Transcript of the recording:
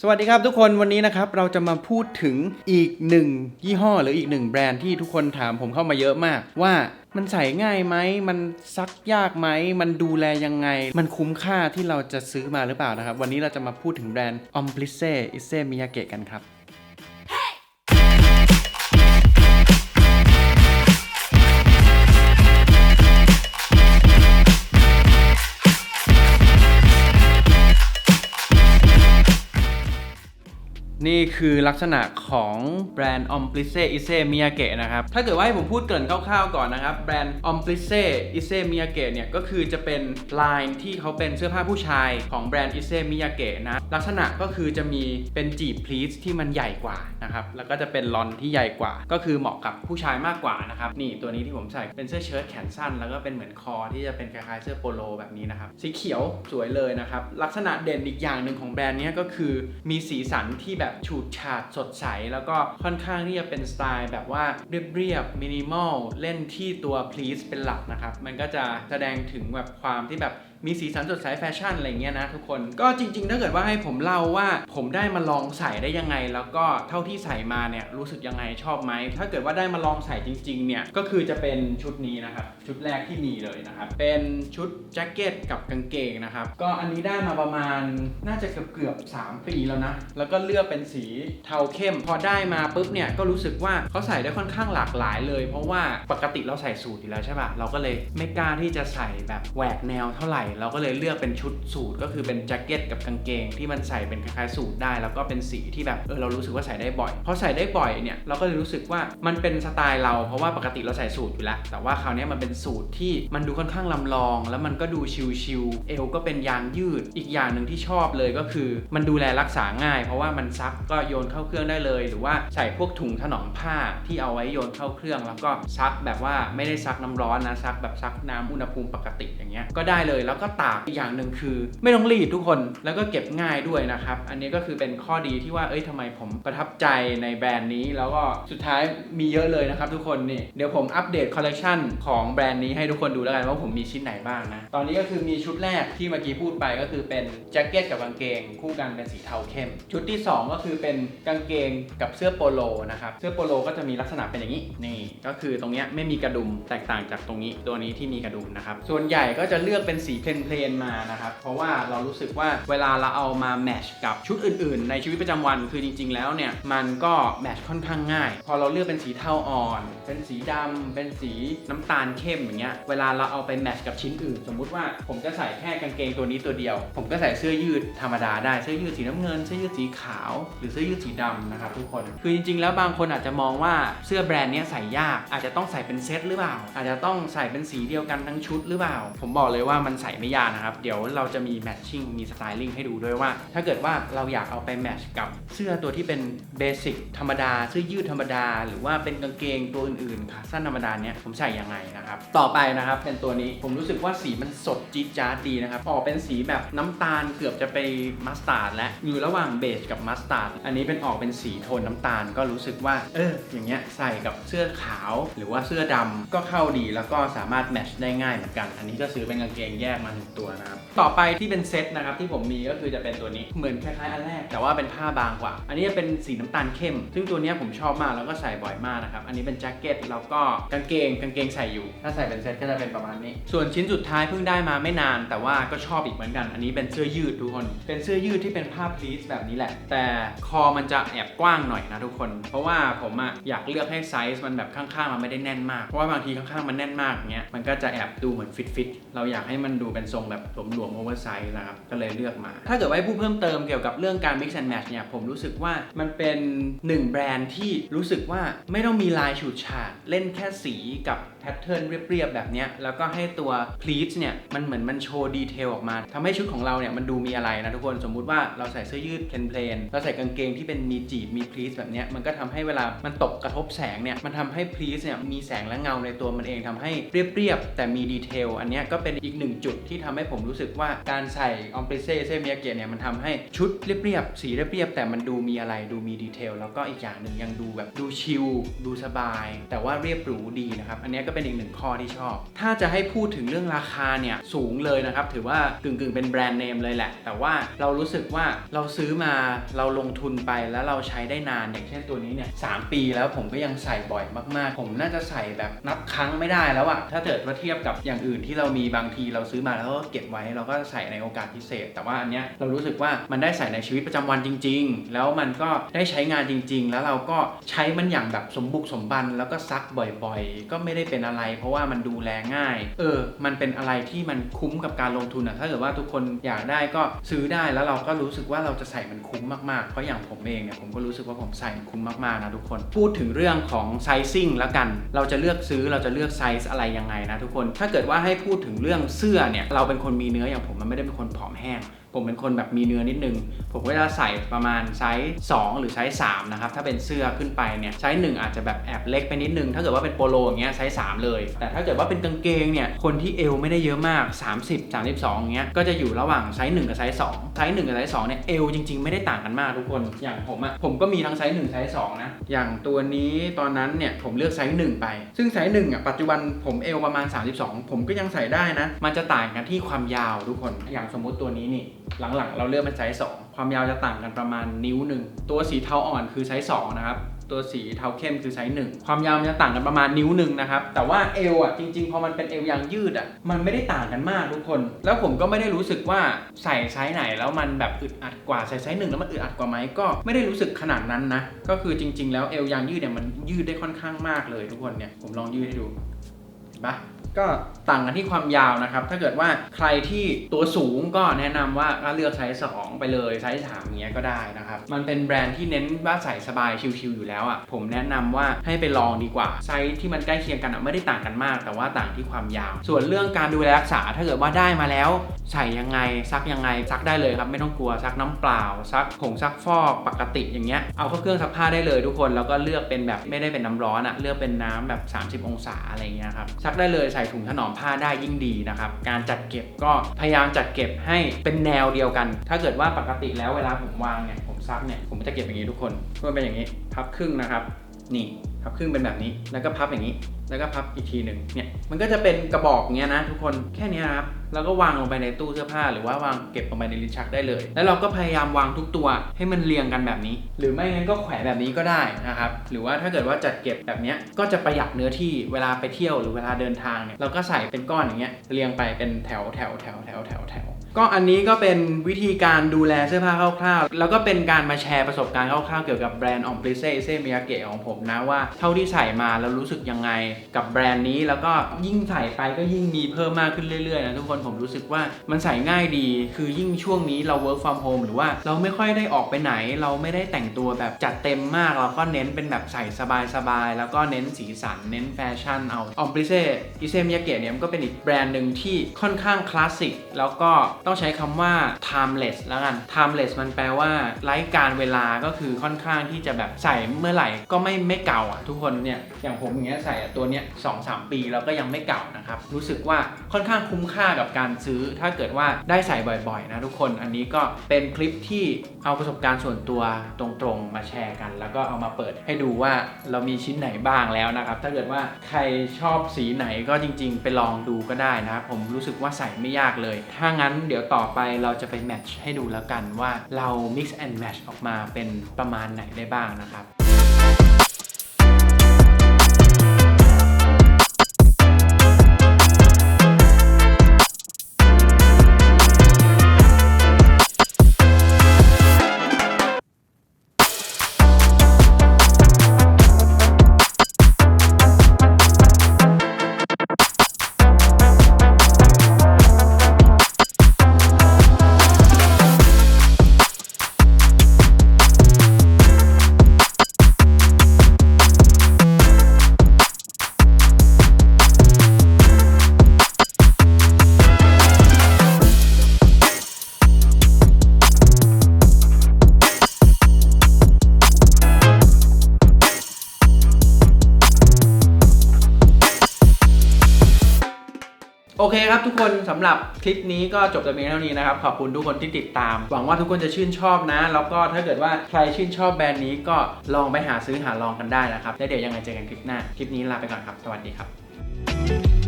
สวัสดีครับทุกคนวันนี้นะครับเราจะมาพูดถึงอีกหนึ่งยี่ห้อหรืออีกหนึ่งแบรนด์ที่ทุกคนถามผมเข้ามาเยอะมาก ว่ามันใส่ง่ายไหมมันซักยากไหมมันดูแลยังไง มันคุ้มค่าที่เราจะซื้อมาหรือเปล่านะครับ วันนี้เราจะมาพูดถึงแบรนด์ o m p l i c e i s e Miyake กันครับ คือลักษณะของแบรนด์ o m p l i c e i s e Miyake นะครับ ถ้าเกิดว่าให้ผมพูดเกริ่นคร่าวๆก่อนนะครับ แบรนด์ o m p l i c e i s e Miyake เนี่ยก็คือจะเป็นไลน์ที่เขาเป็นเสื้อผ้าผู้ชายของแบรนด์ i s e Miyake นะ ลักษณะก็คือจะมีเป็นจีบพลีสที่มันใหญ่กว่านะครับ แล้วก็จะเป็นลอนที่ใหญ่กว่า ก็คือเหมาะกับผู้ชายมากกว่านะครับ นี่ตัวนี้ที่ผมใส่เป็นเสื้อเชิ้ตแขนสั้น แล้วก็เป็นเหมือนคอที่จะเป็นคล้ายๆเสื้อโปโลแบบนี้นะครับ สีเขียวสวยเลยนะครับ ลักษณะเด่นอีกอย่างหนึ่งของแบรนด์นี้ก็คือมีสีสันที่แบบฉูดฉาดสดใส แล้วก็ค่อนข้างที่จะเป็นสไตล์แบบว่าเรียบๆมินิมอลเล่นที่ตัว please เป็นหลักนะครับ มันก็จะแสดงถึงแบบความที่แบบมีสีสันสดใสแฟชั่นอะไรเงี้ยนะทุกคนก็จริง ๆ ถ้าเกิดว่าให้ผมเล่าว่าผมได้มาลองใส่ได้ยังไง แล้วก็เท่าที่ใส่มาเนี่ยรู้สึกยังไงชอบไหมถ้าเกิดว่าได้มาลองใส่จริงๆเนี่ยก็คือจะเป็นชุดนี้นะครับชุดแรกที่มีเลยนะครับเป็นชุดแจ็คเก็ตกับกางเกงนะครับก็อันนี้ได้มาประมาณน่าจะเกือบเกือบๆ3ปีแล้วนะแล้วก็เลือกเป็นสีเทาเข้ม พอได้มาปุ๊บเนี่ยก็รู้สึกว่าเขาใส่ได้ค่อนข้างหลากหลายเลย เพราะว่าปกติเราใส่สูทอยู่แล้วใช่ป่ะเราก็เลยไม่กล้าที่จะใส่แบบแหวกแนวเท่าไหร่เราก็เลยเลือกเป็นชุดสูทก็คือเป็นแจ็คเก็ตกับกางเกง ที่มันใส่เป็นคล้ายๆสูทได้ แล้วก็เป็นสีที่แบบเออเรารู้สึกว่าใส่ได้บ่อยพอใส่ได้บ่อยเนี่ยเราก็เลยรู้สึกว่ามันเป็นสไตล์เราเพราะว่าปกติเราใส่สูทอยู่แล้วแต่ว่าคราวนี้มันเป็นสูทที่มันดูค่อนข้างลำลอง แล้วมันก็ดูชิลๆเอวก็เป็นยางยืดอีกอย่างหนึ่งที่ชอบเลยก็คือ มันดูแลรักษาง่าย เพราะว่ามันซักก็โยนเข้าเครื่องได้เลย หรือว่าใส่พวกถุงถนอมผ้าที่เอาไว้โยนเข้าเครื่อง แล้วก็ซักแบบว่าไม่ได้ซักน้ำร้อนนะซักแบบซักน้ำอุณหภูมิปกติอย่างเงี้ยก็ได้เลยแล้วก็ตากอีกอย่างหนึ่งคือ ไม่ต้องรีดทุกคนแล้วก็เก็บง่ายด้วยนะครับ อันนี้ก็คือเป็นข้อดีที่ว่าเอ้ยทำไมผมประทับใจในแบรนด์นี้ แล้วก็สุดท้ายมีเยอะเลยนะครับทุกคนนี่เดี๋ยวผมอัปเดตคอลเลคชันของแบรนด์นี้ให้ทุกคนดูแล้วกันว่าผมมีชิ้นไหนบ้างนะตอนนี้ก็คือมีชุดแรกที่เมื่อกี้พูดไปก็คือเป็นแจ็คเก็ตกับกางเกง คู่กันเป็นสีเทาเข้ม ชุดที่ 2 ก็คือเป็นกางเกงกับเสื้อโปโลนะครับเสื้อโปโลก็จะมีลักษณะเป็นอย่างนี้นี่ก็คือตรงเนี้ยไม่มีกระดุมแตกต่างจากตรงนี้ตัวนี้ที่มีกระดุมนะครับส่วนใหญ่ก็จะเลือกเป็นสีเพลนๆมานะครับ เพราะว่าเรารู้สึกว่าเวลาเราเอามาแมชกับชุดอื่นๆ ในชีวิตประจำวันคือจริง ๆ แล้วเนี่ย มันก็แมชค่อนข้างง่าย พอเราเลือกเป็นสีเทาอ่อน เป็นสีดำเป็นสีน้ำตาลเข้มอย่างเงี้ยเวลาเราเอาไปแมชกับชิ้นอื่น สมมุติว่าผมจะใส่แค่กางเกงตัวนี้ตัวเดียว ผมก็ใส่เสื้อยืดธรรมดาได้เสื้อยืดสีน้ำเงินเสื้อยืดสีขาว หรือเสื้อยืดสีดำนะครับทุกคนคือจริง ๆ แล้วบางคนอาจจะมองว่าเสื้อแบรนด์เนี้ยใส่ยาก อาจจะต้องใส่เป็นเซตหรือเปล่า อาจจะต้องใส่เป็นสีเดียวกันทั้งชุดหรือเปล่า ผมบอกเลยว่ามันใส่ไม่ยากนะครับ เดี๋ยวเราจะมีแมทชิ่งมีสไตลิ่งให้ดูด้วยว่า ถ้าเกิดว่าเราอยากเอาไปแมทช์กับเสื้อตัวที่เป็นเบสิกธรรมดาเสื้อยืดธรรมดา หรือว่าเป็นกางเกงตัวอื่นๆขาสั้นธรรมดาเนี้ยผมใส่ยังไงนะครับต่อไปนะครับเป็นตัวนี้ผมรู้สึกว่าสีมันสดจี๊ดจ๊าดดีนะครับออกเป็นสีแบบน้ำตาลเกือบจะไปมัสตาร์ดและอยู่ระหว่างเบจกับมัสตาร์ดอันนี้เป็นออกเป็นสีโทนน้ำตาลก็รู้สึกว่าเอออย่างเงี้ยใส่กับเสื้อขาว หรือว่าเสื้อดำก็เข้าดีแล้วก็สามารถแมทช์ได้ง่ายเหมือนกัน อันนี้ก็ซื้อเป็นกางเกงแยกมาหนึ่งตัวนะครับ ต่อไปที่เป็นเซตนะครับที่ผมมีก็คือจะเป็นตัวนี้เหมือนคล้ายๆอันแรก แต่ว่าเป็นผ้าบางกว่า อันนี้จะเป็นสีน้ำตาลเข้ม ซึ่งตัวเนี้ยผมชอบมากแล้วก็ใส่บ่อยมากนะครับ อันนี้เป็นแจ็คเก็ตแล้วก็กางเกงกางเกงใส่อยู่ ถ้าใส่เป็นเซตก็จะเป็นประมาณนี้ ส่วนชิ้นสุดท้ายเพิ่งได้มาไม่นาน แต่ว่าก็ชอบอีกเหมือนกัน อันนี้เป็นเสื้อยืดทุกคน เป็นเสื้อยืดที่เป็นผ้าพลีสแบบนี้แหละ แต่คอมันจะแอบกว้างหน่อยนะทุกคน เพราะว่าผมอะอยากเลือกให้ไซส์มันแบบข้างๆมันไม่ได้แน่นมาก เพราะว่าบางทีข้างๆมันแน่นมากอย่างเงี้ย มันก็จะแอบดูเหมือนฟิตฟิตๆเราอยากให้มันดูเป็นทรงแบบหลวมๆโอเวอร์ไซส์นะครับ ก็เลยเลือกมา ถ้าเกิดว่าพูดเพิ่มเติมเกี่ยวกับเรื่องการ mix and match เนี่ย ผมรู้สึกว่ามันเป็นหนึ่งแบรนด์ที่รู้สึกว่าไม่ต้องมีลายฉูดฉาด เล่นแค่สีกับแพทเทิร์นเรียบๆ แบบนี้แล้วก็ให้ตัว pleats เนี่ย มันเหมือนมันโชว์ดีเทลออกมาทำให้ชุดของเราเนี่ยมันดูมีอะไรนะทุกคนสมมุติว่าเราใส่เสื้อยืดเพลนๆเราใส่กางเกงที่เป็นมีจีบมี pleats แบบนี้มันก็ทำให้เวลามันตกกระทบแสงเนี่ยมันทำให้ pleats เนี่ยมีแสงและเงาในตัวมันเองทำให้เรียบๆแต่มีดีเทลอันนี้ก็เป็นอีกหนึ่งจุดที่ทำให้ผมรู้สึกว่าการใส่ออมเปเซ่เซมิยาเกะเนี่ยมันทำให้ชุดเรียบๆสีเรียบๆแต่มันดูมีอะไรดูมีดีเทลแล้วก็อีกอย่างหนึ่งยังดูแบบดูชิลดูสบาย แต่ว่าเรียบหรูดีนะครับ อันนี้ก็เป็นอีกหนึ่งข้อที่ชอบ ถ้าจะให้พูดถึงเรื่องราคาเนี่ยสูงเลยนะครับ ถือว่ากึ่งๆเป็นแบรนด์เนมเลยแหละ แต่ว่าเรารู้สึกว่าเราซื้อมาเราลงทุนไปแล้วเราใช้ได้นานอย่างเช่นตัวนี้เนี่ยสามปีแล้วผมก็ยังใส่บ่อยมากๆ ผมน่าจะใส่แบบนับครั้งไม่ได้แล้วอะถ้าเกิดว่าเทียบกับอย่างอื่นที่เรามีบางทีเราซื้อมาแล้วก็เก็บไว้เราก็ใส่ในโอกาสพิเศษ แต่ว่าอันเนี้ยเรารู้สึกว่ามันได้ใส่ในชีวิตประจำวันจริง ๆ แล้วมันก็ได้ใช้งานจริง ๆ แล้วเราก็ใช้มันอย่างแบบสมบุกสมบันแล้วก็ซักบ่อยๆ ก็ไม่ได้เป็นอะไร เพราะว่ามันดูแลง่าย เออ มันเป็นอะไรที่มันคุ้มกับการลงทุนอะถ้าเกิดว่าทุกคนอยากได้ก็ซื้อได้แล้วเราก็รู้สึกว่าเราจะใส่มันคุ้มมากๆ เพราะอย่างผมเองเนี่ยผมก็รู้สึกว่าผมใส่มันคุ้มมากๆนะทุกคน พูดถึงเรื่องของไซซิ่งแล้วกัน เราจะเลือกซื้อเราจะเลือกไซส์อะไรยังไงนะทุกคน ถ้าเกิดว่าให้พูดถึงเรื่องเสื้อเนี่ยเราเป็นคนมีเนื้ออย่างผมมันไม่ได้เป็นคนผอมแห้ง ผมเป็นคนแบบมีเนื้อนิดนึง ผมก็จะใส่ประมาณไซส์2หรือไซส์3นะครับ ถ้าเป็นเสื้อขึ้นไปเนี่ยไซส์1อาจจะแบบแอบเล็กไปนิดนึง ถ้าเกิดว่าเป็นโปโลอย่างเงี้ยไซส์3เลย แต่ถ้าเกิดว่าเป็นกางเกงเนี่ย คนที่เอวไม่ได้เยอะมาก 30 32อย่างเงี้ย ก็จะอยู่ระหว่างไซส์1กับไซส์2ไซส์1กับไซส์2เนี่ยเอวจริง ๆ ไม่ได้ต่างกันมากทุกคน อย่างผมอะผมก็มีทั้งไซส์1ไซส์2นะ อย่างตัวนี้ตอนนั้นเนี่ยผมเลือกไซส์1ไป ซึ่งไซส์1อะปัจจุบันผมเอวประมาณ 32 ผมก็ยังใส่ได้นะ มันจะต่างกันที่ความยาวทุกคน อย่างสมมุติตัวนี้นี่หลังๆ เราเลือกเป็นไซส์2ความยาวจะต่างกันประมาณนิ้วหนึ่งตัวสีเทาอ่อนคือไซส์2นะครับตัวสีเทาเข้มคือไซส์หนึ่งความยาวมันจะต่างกันประมาณนิ้วหนึ่งนะครับ แต่ว่าเอวอะจริงๆ พอมันเป็นเอวยางยืดอะมันไม่ได้ต่างกันมากทุกคน แล้วผมก็ไม่ได้รู้สึกว่าใส่ไซส์ไหนแล้วมันแบบอึดอัดกว่าใส่ไซส์หนึ่งแล้วมันอึดอัดกว่าไหมก็ไม่ได้รู้สึกขนาดนั้นนะ ก็คือจริง ๆ แล้วเอวยางยืดเนี่ยมันยืดได้ค่อนข้างมากเลยทุกคนเนี่ยผมลองยืดให้ดูเห็นปะ ก็ต่างกันที่ความยาวนะครับ ถ้าเกิดว่าใครที่ตัวสูงก็แนะนำว่าก็เลือกไซส์2ไปเลยไซส์3อย่างเงี้ยก็ได้นะครับ มันเป็นแบรนด์ที่เน้นว่าใส่สบายชิลๆอยู่แล้วอะ่ะ ผมแนะนำว่าให้ไปลองดีกว่า ไซส์ที่มันใกล้เคียงกันอะไม่ได้ต่างกันมาก แต่ว่าต่างที่ความยาว ส่วนเรื่องการดูแลรักษาถ้าเกิดว่าได้มาแล้ว ใส่ยังไงซักยังไงซักได้เลยครับไม่ต้องกลัวซักน้ำเปล่าซักผงซักฟอกปกติอย่างเงี้ยเอาเข้าเครื่องซักผ้าได้เลยทุกคนแล้วก็เลือกเป็นแบบไม่ได้เป็นน้ำร้อนอะเลือกเป็นน้ำแบบ 30 องศาอะไรเงี้ยครับซักได้เลยใส่ถุงถนอมผ้าได้ยิ่งดีนะครับ การจัดเก็บก็พยายามจัดเก็บให้เป็นแนวเดียวกัน ถ้าเกิดว่าปกติแล้วเวลาผมวางเนี่ยผมซักเนี่ยผมจะเก็บอย่างนี้ทุกคนก็เป็นอย่างนี้พับครึ่งนะครับ นี่พับครึ่งเป็นแบบนี้ แล้วก็พับอย่างนี้ แล้วก็พับอีกทีหนึ่งเนี่ย มันก็จะเป็นกระบอกเงี้ยนะทุกคน แค่นี้นะครับ แล้วก็วางลงไปในตู้เสื้อผ้า หรือว่าวางเก็บลงไปในลิ้นชักได้เลย แล้วเราก็พยายามวางทุกตัวให้มันเรียงกันแบบนี้ หรือไม่งั้นก็แขวนแบบนี้ก็ได้นะครับ หรือว่าถ้าเกิดว่าจัดเก็บแบบเนี้ยก็จะประหยัดเนื้อที่เวลาไปเที่ยวหรือเวลาเดินทางเนี่ย เราก็ใส่เป็นก้อนอย่างเงี้ย เรียงไปเป็นแถวแถวแถวแถวแถวแถว ก็อันนี้ก็เป็นวิธีการดูแลเสื้อผ้าคร่าวๆ แล้วก็เป็นการมาแชร์ประสบการณ์คร่าวๆ เกี่ยวกับแบรนด์ออมปริเซ่เซมิยาเกะของผมนะว่าเท่าที่ใส่มาแล้วรู้สึกยังไงกับแบรนด์นี้ แล้วก็ยิ่งใส่ไปก็ยิ่งมีเพิ่มมากขึ้นเรื่อยๆนะทุกคนผมรู้สึกว่ามันใส่ง่ายดี คือยิ่งช่วงนี้เรา work from home หรือว่าเราไม่ค่อยได้ออกไปไหน เราไม่ได้แต่งตัวแบบจัดเต็มมาก เราก็เน้นเป็นแบบใส่สบายๆแล้วก็เน้นสีสันเน้นแฟชั่นเอาออมปริเซ่อิเซมิยาเกะเนี่ยมันก็เป็นอีกแบรนด์หนึ่งที่ค่อนข้างคลาสสิกแล้วก็ต้องใช้คำว่า timeless แล้วกัน timeless มันแปลว่าไร้การเวลาก็คือค่อนข้างที่จะแบบใส่เมื่อไหร่ก็ไม่ไม่เก่าอะทุกคนเนี่ยอย่างผมอย่างเงี้ยใส่ตัวเนี้ยสองสามปีแล้วก็ยังไม่เก่านะครับรู้สึกว่าค่อนข้างคุ้มค่ากับการซื้อ ถ้าเกิดว่าได้ใส่บ่อยๆนะทุกคนอันนี้ก็เป็นคลิปที่เอาประสบการณ์ส่วนตัวตรงๆมาแชร์กัน แล้วก็เอามาเปิดให้ดูว่าเรามีชิ้นไหนบ้างแล้วนะครับถ้าเกิดว่าใครชอบสีไหนก็จริง ๆ ไปลองดูก็ได้นะครับผมรู้สึกว่าใส่ไม่ยากเลย ถ้างั้นเดี๋ยวี๋ยวต่อไปเราจะไปแมทช์ให้ดูแล้วกันว่าเรา mix and match ออกมาเป็นประมาณไหนได้บ้างนะครับ คครับทุกคนสำหรับคลิปนี้ก็จบแต่เพียงเท่านี้นะครับขอบคุณทุกคนที่ติดตาม หวังว่าทุกคนจะชื่นชอบนะ แล้วก็ถ้าเกิดว่าใครชื่นชอบแบรนด์นี้ก็ลองไปหาซื้อหาลองกันได้นะครับแล้วเดี๋ยวยังไงเจอกันคลิปหน้าคลิปนี้ลาไปก่อนครับ สวัสดีครับครับ